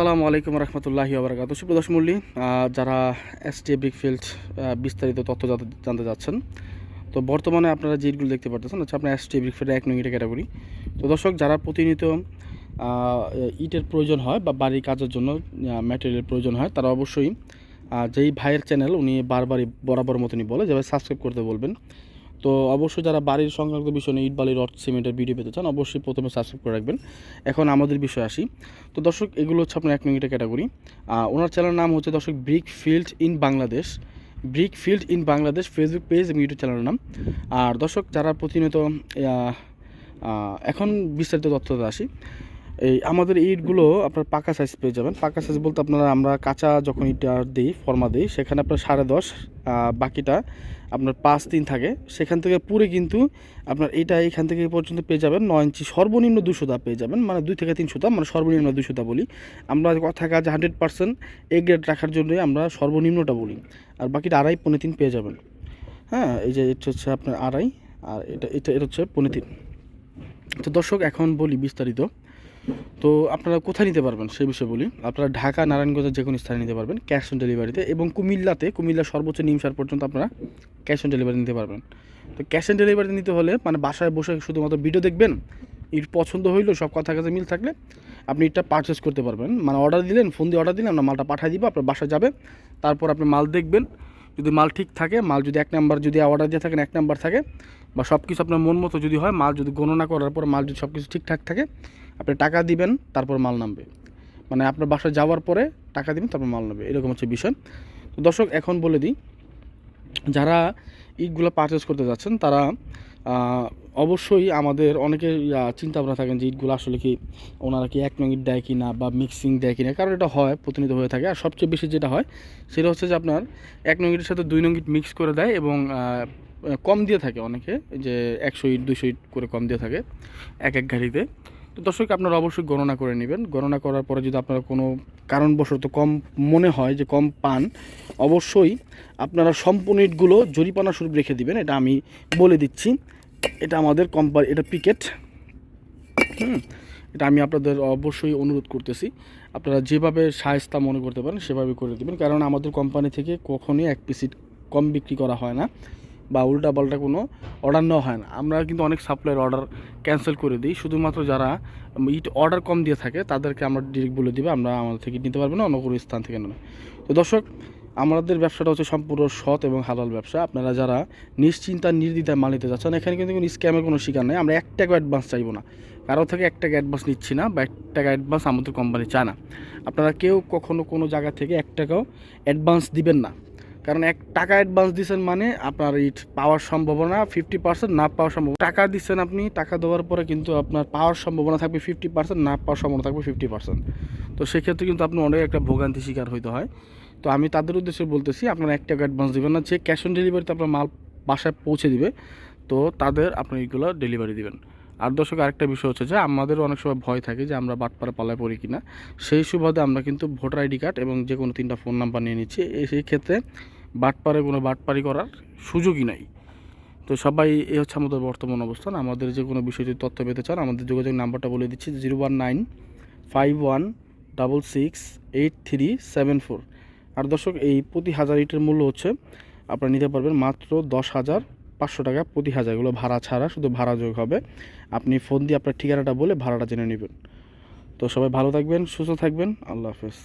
আসসালামু আলাইকুম রহমতুল্লাহি আবরাকাত সুপ্রদর্শ মল্লী যারা এস টি ব্রিকফিল্ড বিস্তারিত তথ্য জানতে- যাচ্ছেন, তো বর্তমানে আপনারা যে ইটগুলো দেখতে পাচ্ছেন হচ্ছে আপনার এস টি ব্রিকফিল্ডের এক নং ইটের ক্যাটাগরি তো দর্শক, যারা প্রতিনিয়ত ইটের প্রয়োজন হয় বা বাড়ির কাজের জন্য ম্যাটেরিয়ালের প্রয়োজন হয়, তারা অবশ্যই যেই ভাইয়ের চ্যানেল উনি বারবারই বরাবর মতনই বলে যেভাবে সাবস্ক্রাইব করতে বলবেন। তো অবশ্যই যারা বাড়ির সংক্রান্ত বিষয় নিয়ে ইট বালির রড সিমেন্টের ভিডিও পেতে চান, অবশ্যই প্রথমে সাবস্ক্রাইব করে রাখবেন। এখন আমাদের বিষয় আসি। তো দর্শক, এগুলো হচ্ছে আপনার এক মিনিটের ক্যাটাগরি ওনার চ্যানেলের নাম হচ্ছে দর্শক brick field in Bangladesh. Brick field in Bangladesh Facebook page এবং ইউটিউব চ্যানেলের নাম। আর দর্শক, যারা প্রতিনিয়ত এখন বিস্তারিত তথ্যতে আসি। এই আমাদের ইটগুলো আপনার পাকা সাইজ পেয়ে যাবেন। পাকা সাইজ বলতে আপনারা, আমরা কাঁচা যখন ইটটা দিই, ফর্মা দিই, সেখানে আপনার সাড়ে দশ বাকিটা আপনার পাঁচ তিন থাকে। সেখান থেকে পুরে কিন্তু আপনার এটা এখান থেকে পর্যন্ত পেয়ে যাবেন নয় ইঞ্চি, সর্বনিম্ন দুশো দা পেয়ে যাবেন। মানে দুই থেকে তিন সুতা মানে সর্বনিম্ন দুশো দা বলি। আমরা কথা কাজ হান্ড্রেড পার্সেন্ট এ গ্রেড রাখার জন্যই আমরা সর্বনিম্নটা বলি। আর বাকিটা আড়াই, পৌনে তিন পেয়ে যাবেন। হ্যাঁ এই যে এটা হচ্ছে আপনার আড়াই, আর এটা এটা এটা হচ্ছে পৌনে তিন। তো দর্শক, এখন বলি বিস্তারিত। তো আপনারা কোথায় নিতে পারবেন সেই বিষয়ে বলি। আপনারা ঢাকা নারায়ণগঞ্জের যে কোনো স্থানে নিতে পারবেন ক্যাশ অন ডেলিভারিতে এবং কুমিল্লাতে কুমিল্লা সর্বোচ্চ নিমসার পর্যন্ত আপনারা ক্যাশ অন ডেলিভারি নিতে পারবেন। তো ক্যাশ অন ডেলিভারি নিতে হলে মানে বাসায় বসে শুধুমাত্র ভিডিও দেখবেন ইট পছন্দ হইল, সব কথা কাছে মিল থাকলে আপনি ইটটা পারচেস করতে পারবেন। মানে অর্ডার দিলেন ফোন দিয়ে অর্ডার দিলেন আমরা মালটা পাঠিয়ে দিব, আপনার বাসায় যাবে, তারপর আপনি মাল দেখবেন। যদি মাল ঠিক থাকে, মাল যদি এক নাম্বার যদি অর্ডার দিয়ে থাকেন, এক নাম্বার থাকে, বা সব কিছু আপনার মন মতো যদি হয়, মাল যদি গণনা করার পর মাল যদি সব কিছু ঠিকঠাক থাকে আপনি টাকা দিবেন, তারপর মাল নামবে। মানে আপনার বাসায় যাওয়ার পরে টাকা দিবেন, তারপর মাল নেবে এরকম হচ্ছে বিষয়। তো দর্শক, এখন বলে দিই, যারা ইটগুলো পারচেস করতে যাচ্ছেন, তারা অবশ্যই আমাদের অনেকে চিন্তা ভাবনা থাকেন যে ইটগুলো আসলে কি ওনারা কি এক নং ইট দেয় কি না বা মিক্সিং দেয় কি না কারণ এটা হয়, প্রতিনিয়ত হয়ে থাকে। আর সবচেয়ে বেশি যেটা হয়, সেটা হচ্ছে যে আপনার এক নং ইটের সাথে দুই নং ইট মিক্স করে দেয় এবং কম দিয়ে থাকে অনেকে। যে একশো ইট দুশো ইট করে কম দিয়ে থাকে, এক এক গাড়িতে। দর্শক, আপনারা অবশ্যই গণনা করে নেবেন। গণনা করার পরে যদি আপনারা কোনো কারণবশত কম মনে হয় যে কম পান, অবশ্যই আপনারা সম্পূর্ণ ইটগুলো জরিপানা স্বরূপ রেখে দিবেন। এটা আমি বলে দিচ্ছি। এটা আমাদের কোম্পানি এটা পিকেট হুম, এটা আমি আপনাদের অবশ্যই অনুরোধ করতেছি। আপনারা যেভাবে সায়স্তা মনে করতে পারেন, সেভাবে করে দেবেন। কারণ আমাদের কোম্পানি থেকে কখনোই এক পিসিট কম বিক্রি করা হয় না। বা উল্টা পাল্টা কোনো অর্ডার নেওয়া হয় না। আমরা কিন্তু অনেক সাপ্লাইয়ের অর্ডার ক্যান্সেল করে দিই। শুধুমাত্র যারা ইট অর্ডার কম দিয়ে থাকে, তাদেরকে আমরা ডিরেক্ট বলে দিবে, আমরা আমাদের থেকে নিতে পারব না, অন্য কোনো স্থান থেকে নেবে। তো দর্শক, আমাদের ব্যবসাটা হচ্ছে সম্পূর্ণ সৎ এবং হালাল ব্যবসা। আপনারা যারা নিশ্চিন্তা নির্দ্বিধায় মাল নিতে যাচ্ছেন, এখানে কিন্তু কোনো স্ক্যামের কোনো শিকার নেই। আমরা এক টাকা অ্যাডভান্স চাইব না। কারও থেকে এক টাকা অ্যাডভান্স নিচ্ছি না বা এক টাকা অ্যাডভান্স আমাদের কোম্পানি চায় না। আপনারা কেউ কখনো কোনো জায়গা থেকে এক টাকাও অ্যাডভান্স দিবেন না। কারণ এক টাকা অ্যাডভান্স দিচ্ছেন মানে আপনার ইট পাওয়ার সম্ভাবনা ফিফটি পার্সেন্ট না পাওয়ার সম্ভাবনা। টাকা দিচ্ছেন আপনি, টাকা দেওয়ার পরে কিন্তু আপনার পাওয়ার সম্ভাবনা থাকবে ফিফটি পার্সেন্ট না পাওয়ার সম্ভাবনা থাকবে ফিফটি পার্সেন্ট তো সেক্ষেত্রে কিন্তু আপনি অনেক একটা ভোগান্তি শিকার হইতে হয়। তো আমি তাদের উদ্দেশ্যে বলতেছি, আপনারা এক টাকা অ্যাডভান্স দেবেন না, যে ক্যাশ অন ডেলিভারিতে আপনার মাল বাসায় পৌঁছে দিবে, তো তাদের আপনি এইগুলো ডেলিভারি দিবেন। আর দর্শক আরেকটা বিষয় হচ্ছে যে, আমাদেরও অনেক সময় ভয় থাকে যে, আমরা বাটপাড়া পালায় পড়ি কিনা। সেই সুবাদে আমরা কিন্তু ভোটার আইডি কার্ড এবং যে কোনো তিনটা ফোন নাম্বার নিয়ে নিচ্ছি। সেই ক্ষেত্রে বাটপাড়ে কোনো বাটপাড়ি করার সুযোগই নাই। তো সবাই এই হচ্ছে আমাদের বর্তমান অবস্থান। আমাদের যে কোনো বিষয়ে যদি তথ্য পেতে চান, আমাদের যোগাযোগ নাম্বারটা বলে দিচ্ছি, zero one nine five one double six eight three seven four. আর দর্শক, এই প্রতি হাজার ইটের মূল্য হচ্ছে, আপনারা নিতে পারবেন মাত্র দশ হাজার পাঁচশো টাকা প্রতি হাজার। এগুলো ভাড়া ছাড়া, শুধু ভাড়া যোগ হবে। আপনি ফোন দিয়ে আপনার ঠিকানাটা বলে ভাড়াটা জেনে নেবেন। তো সবাই ভালো থাকবেন, সুস্থ থাকবেন। আল্লাহ হাফেজ।